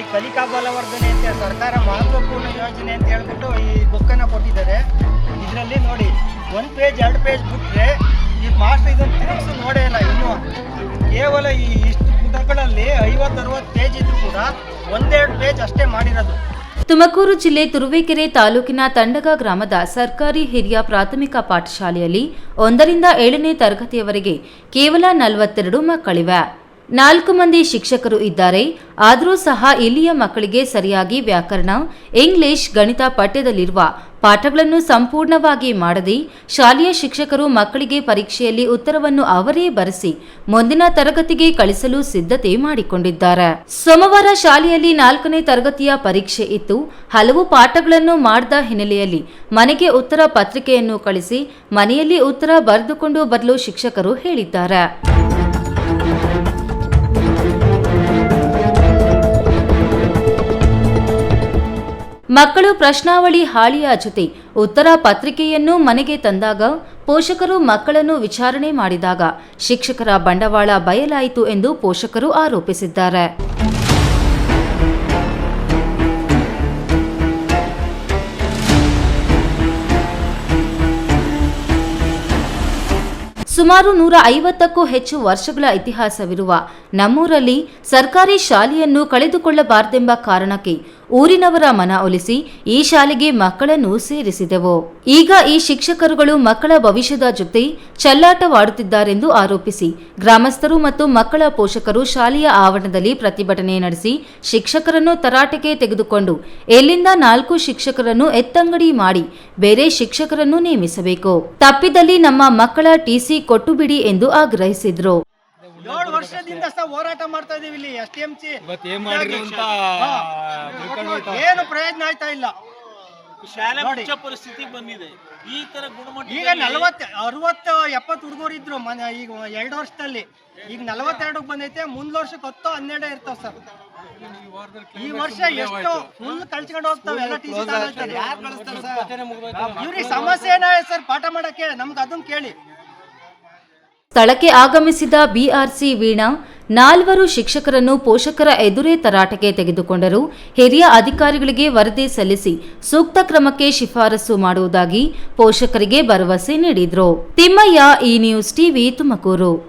ನೋಡಿ ಕಲಿಕಾ ಬಲವರ್ಧನೆ ಅಂತ ಸರ್ಕಾರ ಮಹತ್ವಪೂರ್ಣ ಯೋಜನೆ ಅಂತ ಹೇಳ್ಬಿಟ್ಟು ಈ ಬುಕ್ಕನ್ನು ಕೊಟ್ಟಿದ್ದಾರೆ. ಇದರಲ್ಲಿ ನೋಡಿ ಒಂದು ಪೇಜ್ ಎರಡು ಪೇಜ್ ಬಿಟ್ರೆ ಈ ಮಾಸ್ಟರ್ ಇದನ್ನು ತಿರುಗಿಸಿ ನೋಡೇ ಇಲ್ಲ ಇನ್ನೂ. ಕೇವಲ ಈ ಇಷ್ಟು ಪುಟಗಳಲ್ಲಿ ಐವತ್ತು ಅರವತ್ತು ಪೇಜ್ ಇದ್ರು ಕೂಡ ಒಂದೆರಡು ಪೇಜ್ ಅಷ್ಟೇ ಮಾಡಿರೋದು. ತುಮಕೂರು ಜಿಲ್ಲೆ ತುರುವೇಕೆರೆ ತಾಲೂಕಿನ ತಂಡಗ ಗ್ರಾಮದ ಸರ್ಕಾರಿ ಹಿರಿಯ ಪ್ರಾಥಮಿಕ ಪಾಠಶಾಲೆಯಲ್ಲಿ ಒಂದರಿಂದ ಏಳನೇ ತರಗತಿಯವರೆಗೆ ಕೇವಲ ನಲವತ್ತೆರಡು ಮಕ್ಕಳಿವೆ. ನಾಲ್ಕು ಮಂದಿ ಶಿಕ್ಷಕರು ಇದ್ದಾರೆ. ಆದರೂ ಸಹ ಇಲ್ಲಿಯ ಮಕ್ಕಳಿಗೆ ಸರಿಯಾಗಿ ವ್ಯಾಕರಣ, ಇಂಗ್ಲಿಷ್, ಗಣಿತ ಪಠ್ಯದಲ್ಲಿರುವ ಪಾಠಗಳನ್ನು ಸಂಪೂರ್ಣವಾಗಿ ಮಾಡದೆ ಶಾಲೆಯ ಶಿಕ್ಷಕರು ಮಕ್ಕಳಿಗೆ ಪರೀಕ್ಷೆಯಲ್ಲಿ ಉತ್ತರವನ್ನು ಅವರೇ ಬರೆಸಿ ಮುಂದಿನ ತರಗತಿಗೆ ಕಳಿಸಲು ಸಿದ್ಧತೆ ಮಾಡಿಕೊಂಡಿದ್ದಾರೆ. ಸೋಮವಾರ ಶಾಲೆಯಲ್ಲಿ ನಾಲ್ಕನೇ ತರಗತಿಯ ಪರೀಕ್ಷೆ ಇತ್ತು. ಹಲವು ಪಾಠಗಳನ್ನು ಮಾಡಿದ ಹಿನ್ನೆಲೆಯಲ್ಲಿ ಮನೆಗೆ ಉತ್ತರ ಪತ್ರಿಕೆಯನ್ನು ಕಳಿಸಿ ಮನೆಯಲ್ಲಿ ಉತ್ತರ ಬರೆದುಕೊಂಡು ಬರಲು ಶಿಕ್ಷಕರು ಹೇಳಿದ್ದಾರೆ. ಮಕ್ಕಳು ಪ್ರಶ್ನಾವಳಿ ಹಾಳಿಯ ಜೊತೆ ಉತ್ತರ ಪತ್ರಿಕೆಯನ್ನು ಮನೆಗೆ ತಂದಾಗ ಪೋಷಕರು ಮಕ್ಕಳನ್ನು ವಿಚಾರಣೆ ಮಾಡಿದಾಗ ಶಿಕ್ಷಕರ ಬಂಡವಾಳ ಬಯಲಾಯಿತು ಎಂದು ಪೋಷಕರು ಆರೋಪಿಸಿದ್ದಾರೆ. ಸುಮಾರು ನೂರ ಐವತ್ತಕ್ಕೂ ಹೆಚ್ಚು ವರ್ಷಗಳ ಇತಿಹಾಸವಿರುವ ನಮ್ಮೂರಲ್ಲಿ ಸರ್ಕಾರಿ ಶಾಲೆಯನ್ನು ಕಳೆದುಕೊಳ್ಳಬಾರದೆಂಬ ಕಾರಣಕ್ಕೆ ಊರಿನವರ ಮನ ಒಲಿಸಿ ಈ ಶಾಲೆಗೆ ಮಕ್ಕಳನ್ನು ಸೇರಿಸಿದೆವು. ಈಗ ಈ ಶಿಕ್ಷಕರುಗಳು ಮಕ್ಕಳ ಭವಿಷ್ಯದ ಜೊತೆ ಚಲ್ಲಾಟವಾಡುತ್ತಿದ್ದಾರೆಂದು ಆರೋಪಿಸಿ ಗ್ರಾಮಸ್ಥರು ಮತ್ತು ಮಕ್ಕಳ ಪೋಷಕರು ಶಾಲೆಯ ಆವರಣದಲ್ಲಿ ಪ್ರತಿಭಟನೆ ನಡೆಸಿ ಶಿಕ್ಷಕರನ್ನು ತರಾಟೆಗೆ ತೆಗೆದುಕೊಂಡು ಎಲ್ಲಿಂದ ನಾಲ್ಕು ಶಿಕ್ಷಕರನ್ನು ಎತ್ತಂಗಡಿ ಮಾಡಿ ಬೇರೆ ಶಿಕ್ಷಕರನ್ನು ನೇಮಿಸಬೇಕು. ತಪ್ಪಿದಲ್ಲಿ ನಮ್ಮ ಮಕ್ಕಳ ಟಿಸಿ ಕೊಟ್ಟು ಬಿಡಿ ಎಂದು ಆಗ್ರಹಿಸಿದ್ರು. ಏಳು ವರ್ಷದಿಂದ ಸಹ ಹೋರಾಟ ಮಾಡ್ತಾ ಇದೀವಿ ಇಲ್ಲಿ ಎಸ್ ಟಿ ಎಂ ಸಿ ಇವತ್ತು ಏನ್ ಪ್ರಯೋಜನ ಆಯ್ತಾ ಇಲ್ಲ. ಶಾಲೆ. ಪರಿಸ್ಥಿತಿ ಬಂದಿದೆ. ಈ ತರ ಗುಣಮಟ್ಟ ಈಗ ನಲವತ್ತು ಅರವತ್ತು ಎಪ್ಪತ್ತು ಹುಡುಗರು ಇದ್ರು ಮನೆ ಈಗ ಎರಡು ವರ್ಷದಲ್ಲಿ. ಈಗ ನಲವತ್ತೆರಡಕ್ಕೆ ಬಂದೈತೆ ಮುಂದ್ ವರ್ಷಕ್ಕೆ ಹತ್ತು ಹನ್ನೆರಡು ಇರ್ತಾವ ಸರ್. ಈ ವರ್ಷ ಎಷ್ಟು ಫುಲ್ ಕಳ್ಸ್ಕೊಂಡು ಹೋಗ್ತಾವೆ ಎಲ್ಲ ಇವ್ರಿಗೆ ಸಮಸ್ಯೆ ಏನ ಸರ್? ಪಾಠ ಮಾಡಕ್ಕೆ ನಮ್ಗೆ ಅದನ್ನ ಕೇಳಿ. ಸ್ಥಳಕ್ಕೆ ಆಗಮಿಸಿದ ಬಿಆರ್ಸಿ ವೀಣಾ ನಾಲ್ವರು ಶಿಕ್ಷಕರನ್ನು ಪೋಷಕರ ಎದುರೇ ತರಾಟೆಗೆ ತೆಗೆದುಕೊಂಡರು. ಹಿರಿಯ ಅಧಿಕಾರಿಗಳಿಗೆ ವರದಿ ಸಲ್ಲಿಸಿ ಸೂಕ್ತ ಕ್ರಮಕ್ಕೆ ಶಿಫಾರಸು ಮಾಡುವುದಾಗಿ ಪೋಷಕರಿಗೆ ಭರವಸೆ ನೀಡಿದರು. ತಿಮ್ಮಯ್ಯ ಈ ನ್ಯೂಸ್ ಟಿವಿ ತುಮಕೂರು.